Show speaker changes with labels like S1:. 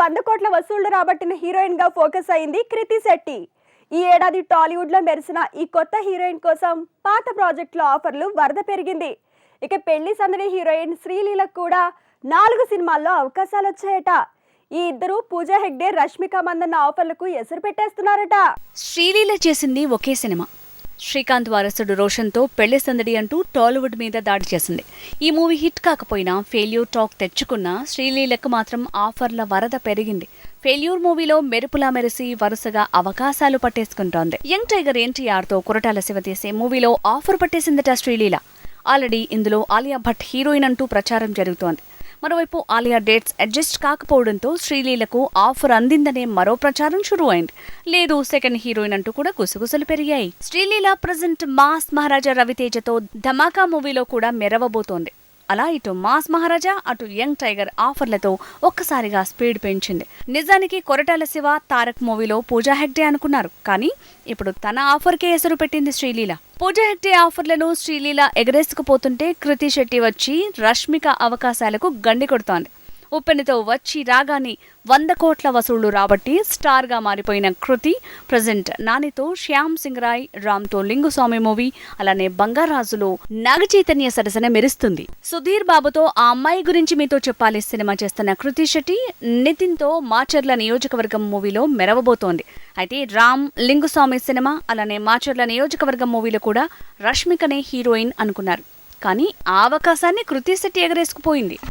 S1: వంద కోట్ల వసూళ్ళు రాబట్టిన హీరోయిన్గా ఫోకస్ అయింది కృతి శెట్టి. ఈ ఏడాది టాలీవుడ్లో మెరిసిన ఈ కొత్త హీరోయిన్ కోసం పాత ప్రాజెక్టుల ఆఫర్లు వరద పెరిగింది. ఇక పెళ్ళి సందడి హీరోయిన్ శ్రీలీలకు కూడా నాలుగు సినిమాల్లో అవకాశాలు వచ్చాయట. ఈ ఇద్దరు పూజా హెగ్డే రష్మిక మందన్న ఆఫర్లకు ఎసురు పెట్టేస్తున్నారట.
S2: శ్రీలీల చేసింది ఒకే సినిమా. శ్రీకాంత్ వారసుడు రోషన్తో పెళ్ళి సందడి అంటూ టాలీవుడ్ మీద దాడి చేసింది. ఈ మూవీ హిట్ కాకపోయినా ఫెయిల్యూర్ టాక్ తెచ్చుకున్న శ్రీలీలకు మాత్రం ఆఫర్ల వరద పెరిగింది. ఫెయిల్యూర్ మూవీలో మెరుపులా మెరిసి వరుసగా అవకాశాలు పట్టేసుకుంటోంది. యంగ్ టైగర్ ఎన్టీఆర్తో కురటాల శివ తీసే మూవీలో ఆఫర్ పట్టేసిందట శ్రీలీల. ఆల్రెడీ ఇందులో ఆలియా భట్ హీరోయిన్ అంటూ ప్రచారం జరుగుతోంది. మరోవైపు ఆలియా డేట్స్ అడ్జస్ట్ కాకపోవడంతో శ్రీలీలకు ఆఫర్ అందిందనే మరో ప్రచారం షురూ అయింది లేదు సెకండ్ హీరోయిన్ అంటూ కూడా గుసగుసలు పెరిగాయి. శ్రీలీల ప్రజెంట్ మాస్ మహారాజా రవితేజతో ధమాకా మూవీలో కూడా మెరవబోతోంది. అలా ఇటు మాస్ మహారాజా అటు యంగ్ టైగర్ ఆఫర్లతో ఒక్కసారిగా స్పీడ్ పెంచింది. నిజానికి కొరటాల శివ తారక్ మూవీలో పూజా హెగ్డే అనుకున్నారు. కానీ ఇప్పుడు తన ఆఫర్కే ఎసరు పెట్టింది శ్రీలీల. పూజా హెగ్డే ఆఫర్లను శ్రీలీల ఎగరేసుకుపోతుంటే కృతి శెట్టి వచ్చి రష్మిక అవకాశాలకు గండి కొడుతోంది. ఉప్పెనతో వచ్చి రాగానే వంద కోట్ల వసూళ్ళు రాబట్టి స్టార్గా మారిపోయిన కృతి ప్రజెంట్ నానితో శ్యామ్ సింగ్ రాయ్ రామ్తో లింగుస్వామి మూవీ అలానే బంగారాజులో నాగచైతన్య సరసన మెరుస్తుంది. సుధీర్ బాబుతో ఆ అమ్మాయి గురించి మీతో చెప్పాలి సినిమా చేస్తున్న కృతి శెట్టి నితిన్తో మాచర్ల నియోజకవర్గం మూవీలో మెరవబోతోంది. అయితే రామ్ లింగుస్వామి సినిమా అలానే మాచర్ల నియోజకవర్గం మూవీలో కూడా రష్మికనే హీరోయిన్ అనుకున్నారు. కానీ ఆ అవకాశాన్ని కృతి శెట్టి ఎగరేసుకుపోయింది.